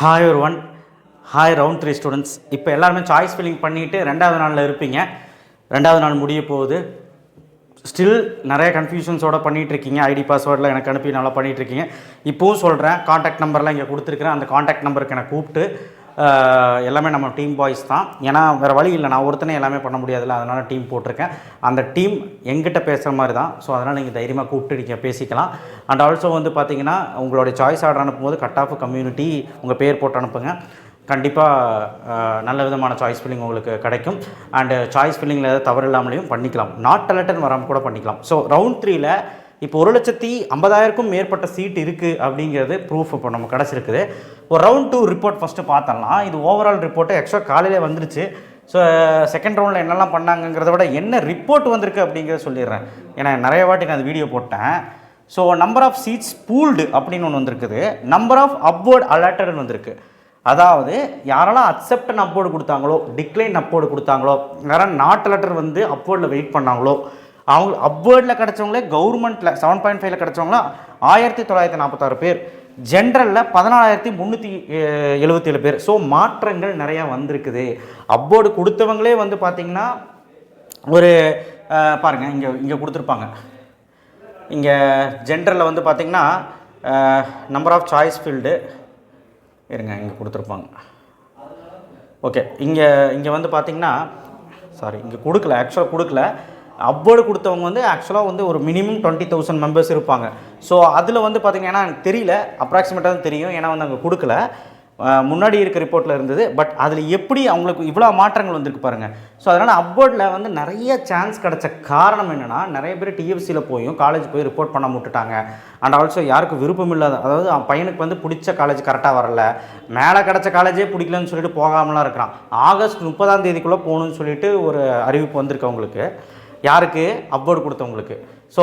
Hi ஒரு one hi round three students இப்போ எல்லாருமே சாய்ஸ் ஃபில்லிங் பண்ணிவிட்டு ரெண்டாவது நாளில் இருப்பீங்க. ரெண்டாவது நாள் முடிய போகுது. ஸ்டில் நிறைய கன்ஃபியூஷன்ஸோடு பண்ணிகிட்ருக்கீங்க ஐடி பாஸ்வேர்டில் எனக்கு அனுப்பி நல்லா பண்ணிகிட்ருக்கீங்க இப்போவும் சொல்கிறேன் காண்டாக்ட் நம்பர்லாம் இங்கே கொடுத்துருக்குறேன். அந்த காண்டாக்ட் நம்பருக்கு எனக்கு கூப்பிட்டு எல்லாமே நம்ம டீம் பாய்ஸ் தான். ஏன்னா வேறு வழி இல்லை. நான் ஒருத்தனே எல்லாமே பண்ண முடியாதுல்ல. அதனால் டீம் போட்டிருக்கேன். அந்த டீம் எங்கிட்ட பேசுகிற மாதிரி தான். ஸோ அதனால் நீங்கள் தைரியமாக கூப்பிட்டு நீங்கள் பேசிக்கலாம். அண்ட் ஆல்சோ வந்து பார்த்தீங்கன்னா உங்களுடைய சாய்ஸ் ஆர்டர் அனுப்பும்போது கட் ஆஃப் கம்யூனிட்டி உங்கள் பேர் போட்டு அனுப்புங்க. கண்டிப்பாக நல்ல விதமான சாய்ஸ் ஃபில்லிங் உங்களுக்கு கிடைக்கும். அண்டு சாய்ஸ் ஃபில்லிங்கில் ஏதாவது தவறு இல்லாமலையும் பண்ணிக்கலாம். நாட் அலர்ட்டன் வராமல் கூட பண்ணிக்கலாம். ஸோ ரவுண்ட் த்ரீல இப்போ ஒரு லட்சத்தி ஐம்பதாயிரக்கும் மேற்பட்ட சீட் இருக்குது அப்படிங்கிறது ப்ரூஃப் இப்போ நம்ம கிடச்சிருக்குது. ஒரு ரவுண்ட் டூ ரிப்போர்ட் ஃபஸ்ட்டு பார்த்தோம்னா இது ஓவரால் ரிப்போர்ட்டு ஆக்சுவலாக காலையிலே வந்துருச்சு. ஸோ செகண்ட் ரவுண்டில் என்னெல்லாம் பண்ணாங்கங்கிறத விட என்ன ரிப்போர்ட் வந்திருக்கு அப்படிங்கிறத சொல்லிடுறேன். ஏன்னா நிறைய வாட்டி நான் அந்த வீடியோ போட்டேன். So number of seats pooled அப்படின்னு ஒன்று வந்திருக்குது. நம்பர் ஆஃப் அப்வோர்ட் அலர்ட்டட்னு வந்திருக்கு. அதாவது யாரெல்லாம் அக்செப்டன் அப்போர்டு கொடுத்தாங்களோ டிக்ளைன் அப்போர்டு கொடுத்தாங்களோ யாரும் நாட் லெட்டர் வந்து அப்போர்டில் வெயிட் பண்ணாங்களோ அவங்க அப்வேர்டில் கிடச்சவங்களே கவர்மெண்ட்டில் செவன் பாயிண்ட் ஃபைவ்ல கிடச்சவங்களாம் ஆயிரத்தி தொள்ளாயிரத்தி நாற்பத்தாறு பேர். ஜென்ரலில் பதினாலாயிரத்தி முந்நூற்றி எழுபத்தேழு பேர். ஸோ மாற்றங்கள் நிறையா வந்திருக்குது. அப்போர்டு கொடுத்தவங்களே வந்து பார்த்திங்கன்னா ஒரு பாருங்கள் இங்கே இங்கே கொடுத்துருப்பாங்க. இங்கே ஜென்ரலில் வந்து பார்த்திங்கன்னா நம்பர் ஆஃப் சாய்ஸ் ஃபீல்டு இருங்க இங்கே கொடுத்துருப்பாங்க. ஓகே இங்கே இங்கே வந்து பார்த்திங்கன்னா சாரி இங்கே கொடுக்கல ஆக்சுவலாக கொடுக்கல. அப்வோர்டு கொடுத்தவங்க வந்து ஆக்சுவலாக வந்து ஒரு மினிமம் டுவெண்ட்டி தௌசண்ட் மெம்பர்ஸ் இருப்பாங்க. ஸோ அதில் வந்து பார்த்தீங்கன்னா எனக்கு தெரியல அப்ராக்சிமேட்டாக தான் தெரியும். ஏன்னா வந்து அங்கே கொடுக்கல. முன்னாடி இருக்க ரிப்போர்ட்டில் இருந்தது. பட் அதில் எப்படி அவங்களுக்கு இவ்வளோ மாற்றங்கள் வந்திருக்கு பாருங்கள் ஸோ அதனால் அப்வோர்டில் வந்து நிறைய சான்ஸ் கிடச்ச காரணம் என்னென்னா நிறைய பேர் டிஎஃப்சியில் போயும் காலேஜ் போய் ரிப்போர்ட் பண்ண விட்டுட்டாங்க. அண்ட் ஆல்சோ யாருக்கும் விருப்பம் இல்லாத அதாவது அவன் பையனுக்கு வந்து பிடிச்ச காலேஜ் கரெக்டாக வரல. மேலே கிடச்ச காலேஜே பிடிக்கலன்னு சொல்லிட்டு போகாமலாம் இருக்கிறான் ஆகஸ்ட் முப்பதாம் தேதிக்குள்ளே போகணும்னு சொல்லிட்டு ஒரு அறிவிப்பு வந்திருக்கு அவங்களுக்கு. யாருக்கு? அப்வோர்டு கொடுத்தவங்களுக்கு. ஸோ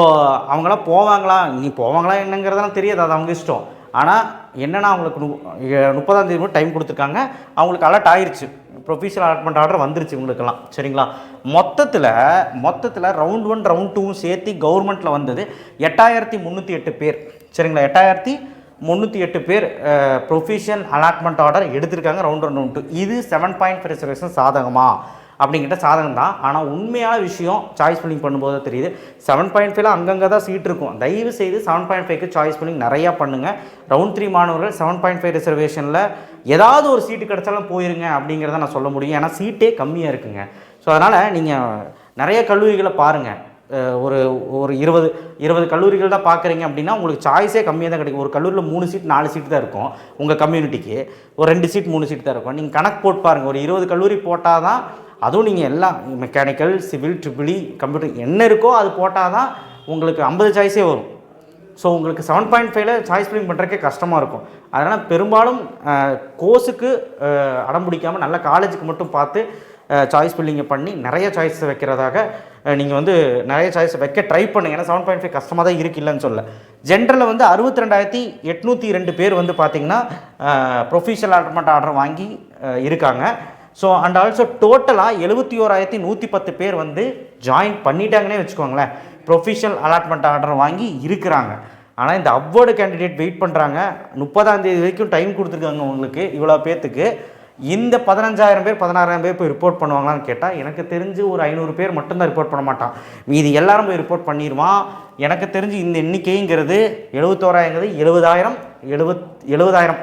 அவங்களாம் போவாங்களா? நீ போவாங்களா என்னங்கிறதெல்லாம் தெரியாது. அது அவங்க இஷ்டம். ஆனால் என்னென்னா அவங்களுக்கு முப்பதாம் தேதி டைம் கொடுத்துருக்காங்க. அவங்களுக்கு அலர்ட் ஆயிடுச்சு ப்ரொஃபஷனல் அலாட்மெண்ட் ஆர்டர் வந்துருச்சு உங்களுக்கெல்லாம் சரிங்களா? மொத்தத்தில் மொத்தத்தில் ரவுண்ட் ஒன் ரவுண்ட் டூவும் சேர்த்து கவர்மெண்ட்டில் வந்தது எட்டாயிரத்தி முந்நூற்றி எட்டு பேர். சரிங்களா? எட்டாயிரத்தி முந்நூற்றி எட்டு பேர் ப்ரொஃபஷனல் அலாட்மெண்ட் ஆர்டர் எடுத்திருக்காங்க ரவுண்ட் ஒன் ரவுண்ட் டூ இது செவன் பாயிண்ட் ஃபைவ் ரிசர்வேஷன் சாதகமாக அப்படிங்கிட்ட சாதகம் தான் ஆனால் உண்மையான விஷயம் சாய்ஸ் ஃபில்லிங் பண்ணும்போது தெரியுது. செவன் பாயிண்ட் ஃபைவ்ல அங்கங்கே தான் சீட் இருக்கும். தயவு செய்து செவன் பாயிண்ட் ஃபைவ்க்கு சாய்ஸ் ஃபில்லிங் நிறையா பண்ணுங்கள் ரவுண்ட் த்ரீ மாணவர்கள் செவன் பாயிண்ட் ஃபைவ் ரிசர்வேஷனில் ஏதாவது ஒரு சீட்டு கிடைச்சாலும் போயிருங்க அப்படிங்கிறத நான் சொல்ல முடியும். ஏன்னா சீட்டே கம்மியாக இருக்குங்க. ஸோ அதனால் நீங்கள் நிறைய கல்லூரிகளை பாருங்கள் ஒரு ஒரு இருபது இருபது கல்லூரிகள் தான் பார்க்குறீங்க அப்படின்னா உங்களுக்கு சாய்ஸே கம்மியாக தான் கிடைக்கும். ஒரு கல்லூரியில் மூணு சீட் நாலு சீட் தான் இருக்கும் உங்கள் கம்யூனிட்டிக்கு ஒரு ரெண்டு சீட் மூணு சீட் தான் இருக்கும். நீங்கள் கணக்கு போட்டு பாருங்கள் ஒரு இருபது கல்லூரி போட்டால் தான் அதுவும் நீங்கள் எல்லாம் மெக்கானிக்கல் சிவில் ட்ரிபிளி கம்ப்யூட்டர் என்ன இருக்கோ அது போட்டால் தான் உங்களுக்கு ஐம்பது சாய்ஸே வரும். ஸோ உங்களுக்கு செவன் பாயிண்ட் ஃபைவ்ல சாய்ஸ் ஃபில்லிங் பண்ணுறக்கே கஷ்டமாக இருக்கும். அதனால் பெரும்பாலும் கோர்ஸுக்கு அடம் பிடிக்காமல் நல்ல காலேஜுக்கு மட்டும் பார்த்து சாய்ஸ் ஃபில்லிங்கை பண்ணி நிறைய சாய்ஸ் வைக்கிறதாக நீங்கள் வந்து நிறைய சாய்ஸ் வைக்க ட்ரை பண்ணுங்கள் ஏன்னா செவன் பாயிண்ட் ஃபைவ் கஷ்டமாக தான் இருக்கு இல்லைன்னு சொல்ல. ஜென்ரலில் வந்து அறுபத்தி ரெண்டாயிரத்தி எட்நூற்றி ரெண்டு பேர் வந்து பார்த்தீங்கன்னா ப்ரொஃபஷனல் அட்மெண்ட் ஆர்டர் வாங்கி இருக்காங்க. ஸோ அண்ட் ஆல்சோ டோட்டலாக எழுபத்தி ஓராயிரத்தி நூற்றி பத்து பேர் வந்து ஜாயின் பண்ணிட்டாங்கன்னே வச்சுக்கோங்களேன். ப்ரொஃபஷனல் அலாட்மெண்ட் ஆர்டர் வாங்கி இருக்கிறாங்க. ஆனால் இந்த அப்வோர்டு கேண்டிடேட் வெயிட் பண்ணுறாங்க முப்பதாம் தேதி வரைக்கும் டைம் கொடுத்துருக்காங்க உங்களுக்கு இவ்வளோ பேர்த்துக்கு இந்த பதினஞ்சாயிரம் பேர் பதினாறாயிரம் பேர் போய் ரிப்போர்ட் பண்ணுவாங்களான்னு கேட்டால் எனக்கு தெரிஞ்சு ஒரு ஐநூறு பேர் மட்டும்தான் ரிப்போர்ட் பண்ண மாட்டான். மீதி எல்லாரும் போய் ரிப்போர்ட் பண்ணிடுவான் எனக்கு தெரிஞ்சு இந்த எண்ணிக்கைங்கிறது எழுபத்தோராயிரங்கிறது எழுபதாயிரம் எழுபத் எழுபதாயிரம்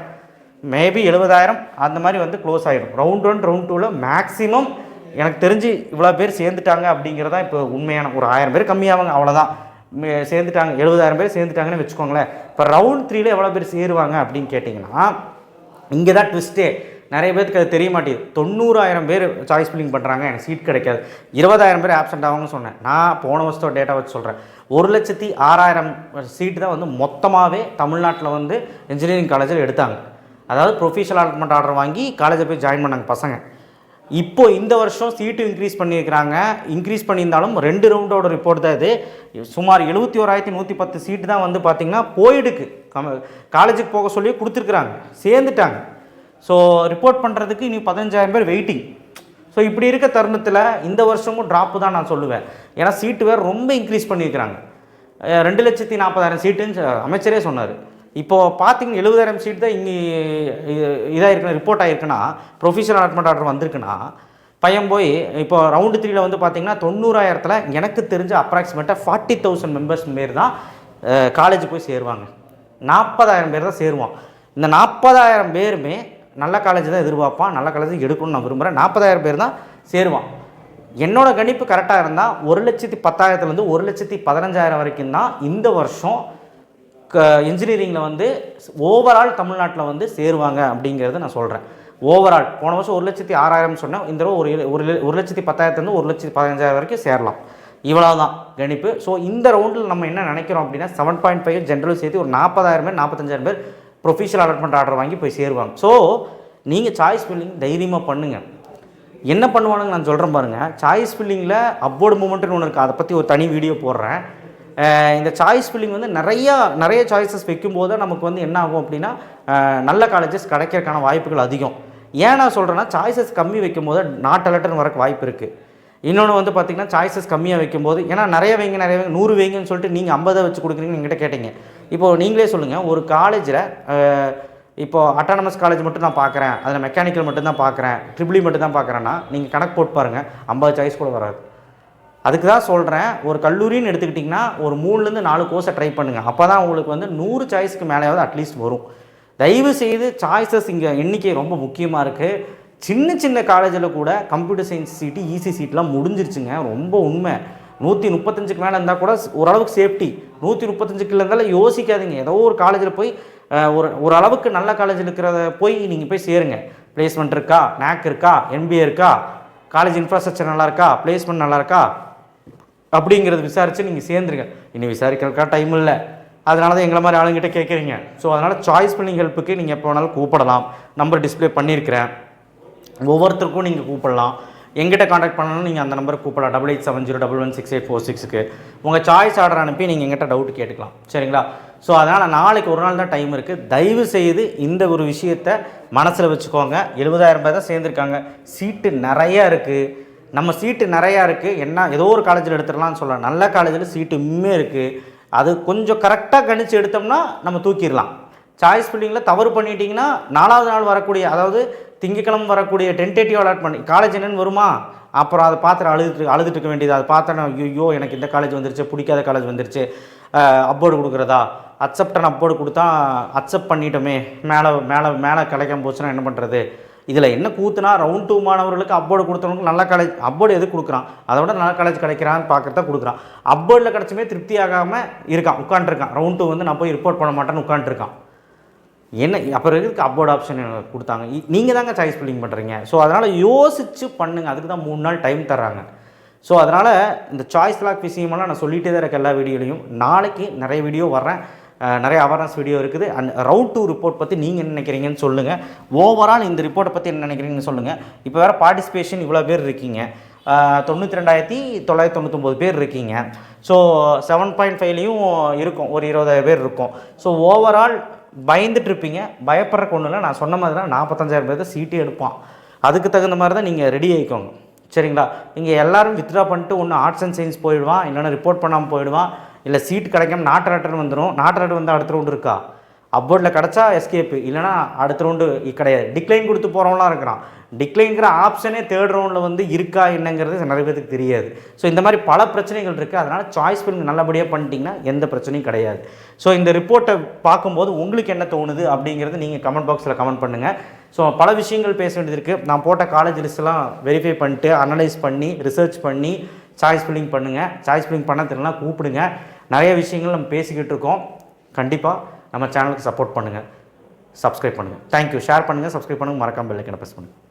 மேபி எழுபதாயிரம் அந்த மாதிரி வந்து க்ளோஸ் ஆகிடும் ரவுண்ட் ஒன் ரவுண்ட் டூவில் மேக்ஸிமம் எனக்கு தெரிஞ்சு இவ்வளோ பேர் சேர்ந்துட்டாங்க அப்படிங்கிறதா இப்போ உண்மையான ஒரு ஆயிரம் பேர் கம்மியாவாங்க அவ்வளோதான். சேர்ந்துட்டாங்க எழுபதாயிரம் பேர் சேர்ந்துட்டாங்கன்னு வச்சுக்கோங்களேன். இப்போ ரவுண்ட் த்ரீல எவ்வளோ பேர் சேருவாங்க அப்படின்னு கேட்டிங்கன்னா இங்கே தான் ட்விஸ்ட்டே நிறைய பேருக்கு அது தெரிய மாட்டேங்குது. தொண்ணூறாயிரம் பேர் சாய்ஸ் ஃபில்லிங் பண்ணுறாங்க எனக்கு சீட் கிடைக்காது. இருபதாயிரம் பேர் ஆப்சென்ட் ஆகும்னு சொன்னேன். நான் போன வருஷத்தோட டேட்டா வச்சு சொல்கிறேன் ஒரு லட்சத்தி ஆறாயிரம் சீட்டு தான் வந்து மொத்தமாகவே தமிழ்நாட்டில் வந்து இன்ஜினியரிங் காலேஜில் எடுத்தாங்க. அதாவது ப்ரொஃபஷனல் அலாட்மெண்ட் ஆர்டர் வாங்கி காலேஜை போய் ஜாயின் பண்ணாங்க பசங்க. இப்போ இந்த வருஷம் சீட்டு இன்க்ரீஸ் பண்ணியிருக்கிறாங்க. இன்க்ரீஸ் பண்ணியிருந்தாலும் ரெண்டு ரவுண்டோட ரிப்போர்ட் தான் இது. சுமார் எழுபத்தி ஓராயிரத்தி நூற்றி பத்து சீட்டு தான் வந்து பார்த்திங்கன்னா போயிடுக்கு. காலேஜுக்கு போக சொல்லி கொடுத்துருக்குறாங்க. சேர்ந்துட்டாங்க. ஸோ ரிப்போர்ட் பண்ணுறதுக்கு இனி பதினஞ்சாயிரம் பேர் வெயிட்டிங் ஸோ இப்படி இருக்க தருணத்தில் இந்த வருஷமும் ட்ராப்பு தான் நான் சொல்லுவேன். ஏன்னா சீட்டு வேறு ரொம்ப இன்க்ரீஸ் பண்ணியிருக்கிறாங்க. ரெண்டு லட்சத்தி நாற்பதாயிரம் சீட்டுன்னு அமைச்சரே சொன்னார். இப்போது பார்த்தீங்கன்னா எழுபதாயிரம் சீட் தான் இங்கே இதாக இருக்குன்னா ரிப்போர்ட் ஆகிருக்குன்னா ப்ரொஃபஷனல் அலாட்மெண்ட் ஆர்டர் வந்திருக்குன்னா பையன் போய் இப்போ ரவுண்டு த்ரீல வந்து பார்த்தீங்கன்னா தொண்ணூறாயிரத்தில் எனக்கு தெரிஞ்ச அப்ராக்சிமேட்டாக ஃபார்ட்டி தௌசண்ட் மெம்பர்ஸ் பேர் தான் காலேஜ் போய் சேருவாங்க. நாற்பதாயிரம் பேர் தான் சேருவான். இந்த நாற்பதாயிரம் பேருமே நல்ல காலேஜ் தான் எதிர்பார்ப்பான் நல்ல காலேஜ் எடுக்கணும்னு நான் விரும்புகிறேன் நாற்பதாயிரம் பேர் தான் சேருவான். என்னோடய கணிப்பு கரெக்டாக இருந்தால் ஒரு லட்சத்தி பத்தாயிரத்துலேருந்து ஒரு லட்சத்தி பதினஞ்சாயிரம் வரைக்கும் தான் இந்த வருஷம் க இன்ஜினியரிங்கில் வந்து ஓவரால் தமிழ்நாட்டில் வந்து சேருவாங்க அப்படிங்கிறத நான் சொல்கிறேன் ஓவரால் போன வருஷம் ஒரு லட்சத்தி ஆறாயிரம் சொன்னேன். இந்த தடவை ஒரு ஒரு ஒரு லட்சத்தி பத்தாயிரத்துலேருந்து ஒரு லட்சத்தி பதினஞ்சாயிரம் வரைக்கும் சேரலாம். இவ்வளோ தான் கணிப்பு. ஸோ இந்த ரவுண்டில் நம்ம என்ன நினைக்கிறோம் அப்படின்னா செவன் பாயிண்ட் ஃபைவ் ஜென்ரல் சேர்த்து ஒரு நாற்பதாயிரம் பேர் நாற்பத்தஞ்சாயிரம் பேர் ப்ரொஃபஷனல் அலாட்மெண்ட் ஆர்டர் வாங்கி போய் சேருவாங்க. ஸோ நீங்கள் சாய்ஸ் ஃபில்லிங் தைரியமாக பண்ணுங்கள் என்ன பண்ணுவானுங்க நான் சொல்கிறேன் பாருங்கள் சாய்ஸ் ஃபில்லிங்கில் அப்போர்டு மூமெண்ட்னு ஒன்று இருக்குது அதை பற்றி ஒரு தனி வீடியோ போடுறேன். இந்த சாய்ஸ் ஃபில்லிங் வந்து நிறையா நிறைய சாய்ஸஸ் வைக்கும்போது நமக்கு வந்து என்ன ஆகும் அப்படின்னா நல்ல காலேஜஸ் கிடைக்கிறதுக்கான வாய்ப்புகள் அதிகம். ஏன் நான் சொல்கிறேன்னா சாய்ஸஸ் கம்மி வைக்கும்போது நாட் அலர்ட்னு வரக்கு வாய்ப்பு இருக்குது இன்னொன்று வந்து பார்த்திங்கன்னா சாய்ஸஸ் கம்மியாக வைக்கும்போது ஏன்னா நிறைய வைங்க நிறைய வைங்க நூறு வைங்கன்னு சொல்லிட்டு நீங்கள் ஐம்பதை வச்சு கொடுக்குறீங்கன்னு எங்கிட்ட கேட்டீங்க. இப்போது நீங்களே சொல்லுங்கள் ஒரு காலேஜில் இப்போ அட்டானமஸ் காலேஜ் மட்டும் நான் பார்க்குறேன் அதில் மெக்கானிக்கல் மட்டும் தான் பார்க்குறேன் ட்ரிபிளி e மட்டும் தான் பார்க்குறேன்னா நீங்கள் கணக்கு போட்டு பாருங்கள் ஐம்பது சாய்ஸ் கூட வராது. அதுக்கு தான் சொல்கிறேன் ஒரு கல்லூரின்னு எடுத்துக்கிட்டிங்கன்னா ஒரு மூணுலேருந்து நாலு கோர்ஸை ட்ரை பண்ணுங்கள் அப்போ தான் உங்களுக்கு வந்து நூறு சாய்ஸ்க்கு மேலேயாவது அட்லீஸ்ட் வரும். தயவு செய்து சாய்ஸஸ் இங்கே எண்ணிக்கை ரொம்ப முக்கியமாக இருக்குது சின்ன சின்ன காலேஜில் கூட கம்ப்யூட்டர் சயின்ஸ் சீட்டு ஈசி சீட்லாம் முடிஞ்சிருச்சுங்க. ரொம்ப உண்மை. நூற்றி முப்பத்தஞ்சுக்கு மேலே இருந்தால் கூட ஓரளவுக்கு சேஃப்டி நூற்றி முப்பத்தஞ்சுக்கு இருந்தாலும் யோசிக்காதீங்க. ஏதோ ஒரு காலேஜில் போய் ஒரு ஓரளவுக்கு நல்ல காலேஜில் இருக்கிறத போய் நீங்கள் போய் சேருங்க. பிளேஸ்மெண்ட் இருக்கா? நேக் இருக்கா? என்பிஏ இருக்கா? காலேஜ் இன்ஃப்ராஸ்ட்ரக்சர் நல்லா இருக்கா? பிளேஸ்மெண்ட் நல்லா இருக்கா? அப்படிங்கிறது விசாரித்து நீங்கள் சேர்ந்துருங்க. இனி விசாரிக்கிறதுக்காக டைம் இல்லை. அதனால தான் எங்களை மாதிரி ஆளுங்கிட்ட கேட்குறீங்க. ஸோ அதனால் சாய்ஸ் பண்ணி ஹெல்ப்புக்கு நீங்கள் எப்போ வேணாலும் கூப்பிடலாம். நம்பர் டிஸ்பிளே பண்ணியிருக்கிறேன். ஒவ்வொருத்தருக்கும் நீங்கள் கூப்பிடலாம். எங்கிட்ட காண்டாக்ட் பண்ணணும் நீங்கள் அந்த நம்பர் கூப்பிடலாம். Double eight seven zero double one six eight four சிக்ஸுக்கு உங்கள் சாய்ஸ் ஆர்டர் அனுப்பி நீங்கள் எங்கிட்ட டவுட் கேட்டுக்கலாம். சரிங்களா? ஸோ அதனால் நாளைக்கு ஒரு நாள் தான் டைம் இருக்குது தயவு செய்து இந்த ஒரு விஷயத்தை மனசில் வச்சுக்கோங்க. எழுபதாயிரம் பேர் தான் சேர்ந்துருக்காங்க. சீட்டு நிறையா இருக்குது நம்ம சீட்டு நிறையா இருக்குது என்ன ஏதோ ஒரு காலேஜில் எடுத்துடலாம்னு சொல்லலாம் நல்ல காலேஜில் சீட்டு இன்னுமே இருக்குது அது கொஞ்சம் கரெக்டாக கணிச்சு எடுத்தோம்னா நம்ம தூக்கிடலாம். சாய்ஸ் ஃபில்லிங்கில் தவறு பண்ணிட்டீங்கன்னா நாலாவது நாள் வரக்கூடிய அதாவது திங்கக்கிழமை வரக்கூடிய டென்டேட்டிவ் அலாட்மெண்ட் காலேஜ் என்னன்னு வருமா? அப்புறம் அதை பார்த்துட்டு அழுதுட்டு அழுதுட்டு இருக்க வேண்டியது? அதை பார்த்தோன்னா ஐயோ எனக்கு இந்த காலேஜ் வந்துருச்சு பிடிக்காத காலேஜ் வந்துருச்சு. அப்போர்டு கொடுக்குறதா? அக்செப்டன் அப்போர்டு கொடுத்தா அக்செப்ட் பண்ணிட்டோமே. மேலே மேலே மேலே கிடைக்காம போச்சுன்னா என்ன பண்ணுறது இதில் என்ன கூத்துனா ரவுண்ட் டூ மாணவர்களுக்கு அப்போர்டு கொடுத்தவங்களுக்கு நல்ல காலேஜ் அப்போர்டு எது கொடுக்குறான்? அதை விட நல்ல காலேஜ் கிடைக்கிறான்னு பார்க்குறத கொடுக்குறான். அப்போர்டில் கிடச்சுமே திருப்தி ஆகாமல் இருக்கான் உட்காந்துருக்கான் ரவுண்ட் டூ வந்து நான் போய் ரிப்போர்ட் பண்ண மாட்டேன்னு உட்காந்துருக்கான் என்ன அப்புறம் எதுக்கு அப்போர்ட் ஆப்ஷன் எனக்கு கொடுத்தாங்க? நீங்கள் தாங்க சாய்ஸ் ஃபில்லிங் பண்ணுறீங்க ஸோ அதனால் யோசித்து பண்ணுங்கள் அதுக்கு தான் மூணு நாள் டைம் தர்றாங்க. ஸோ அதனால் இந்த சாய்ஸ் லாக் விஷயமெல்லாம் நான் சொல்லிகிட்டே தான் இருக்க எல்லா வீடியோலையும் நாளைக்கு நிறைய வீடியோ வர்றேன். நிறைய அவேர்னஸ் வீடியோ இருக்குது. அண்ட் ரவுட் டூ ரிப்போர்ட் பற்றி நீங்கள் என்ன நினைக்கிறீங்கன்னு சொல்லுங்கள் ஓவரால் இந்த ரிப்போர்ட்டை பற்றி என்ன நினைக்கிறீங்கன்னு சொல்லுங்கள் இப்போ வேறு பார்ட்டிசிபேஷன் இவ்வளோ பேர் இருக்கீங்க. தொண்ணூற்றி ரெண்டாயிரத்தி தொள்ளாயிரத்தி தொண்ணூத்தொம்பது பேர் இருக்கீங்க. ஸோ செவன் பாயிண்ட் ஃபைவ்லேயும் இருக்கும். ஒரு இருபதாயிரம் பேர் இருக்கும். ஸோ ஓவரால் பயந்துட்டுருப்பீங்க பயப்படுற கொண்டு நான் சொன்ன மாதிரி தான் நாற்பத்தஞ்சாயிரம் பேர் தான் சீட்டு எடுப்பான். அதுக்கு தகுந்த மாதிரி தான் நீங்கள் ரெடி ஆகிக்கோங்க சரிங்களா? நீங்கள் எல்லாரும் வித்ட்ரா பண்ணிட்டு ஒன்று ஆர்ட்ஸ் அண்ட் சயின்ஸ் போயிடுவான். இல்லைன்னா ரிப்போர்ட் பண்ணாமல் போயிடுவான். இல்லை சீட் கிடைக்காம நாட்டு ராட்டர் வந்துடும் நாட்டு ராட்டர் வந்து அடுத்த ரவுண்டு இருக்கா? அப்போர்டில் கிடச்சா எஸ்கேப்பு இல்லைனா அடுத்த ரவுண்டு கிடையாது. டிக்ளைன் கொடுத்து போகிறவங்களாம் இருக்கிறான். டிக்ளைங்கிற ஆப்ஷனே தேர்ட் ரவுண்டில் வந்து இருக்கா என்னங்கிறது நிறைய பேருக்கு தெரியாது. ஸோ இந்த மாதிரி பல பிரச்சனைகள் இருக்குது அதனால் சாய்ஸ் ஃபில்ம் நல்லபடியாக பண்ணிட்டீங்கன்னா எந்த பிரச்சனையும் கிடையாது. ஸோ இந்த ரிப்போர்ட்டை பார்க்கும்போது உங்களுக்கு என்ன தோணுது அப்படிங்கிறது நீங்கள் கமெண்ட் பாக்ஸில் கமெண்ட் பண்ணுங்கள் ஸோ பல விஷயங்கள் பேச வேண்டியது இருக்குது நான் போட்ட காலேஜ் லிஸ்ட்லாம் வெரிஃபை பண்ணிட்டு அனலைஸ் பண்ணி ரிசர்ச் பண்ணி சாய்ஸ் ஃபில்லிங் பண்ணுங்கள் சாய்ஸ் ஃபில்லிங் பண்ண தெரியலாம் கூப்பிடுங்க. நிறைய விஷயங்கள் நம்ம பேசிக்கிட்டு இருக்கோம். கண்டிப்பாக நம்ம சேனலுக்கு சப்போர்ட் பண்ணுங்கள் சப்ஸ்கிரைப் பண்ணுங்கள் தேங்க்யூ ஷேர் பண்ணுங்கள் சப்ஸ்கிரைப் பண்ணுங்கள் மறக்காமல் பெல்லைக்கனை ப்ரெஸ் பண்ணுங்கள்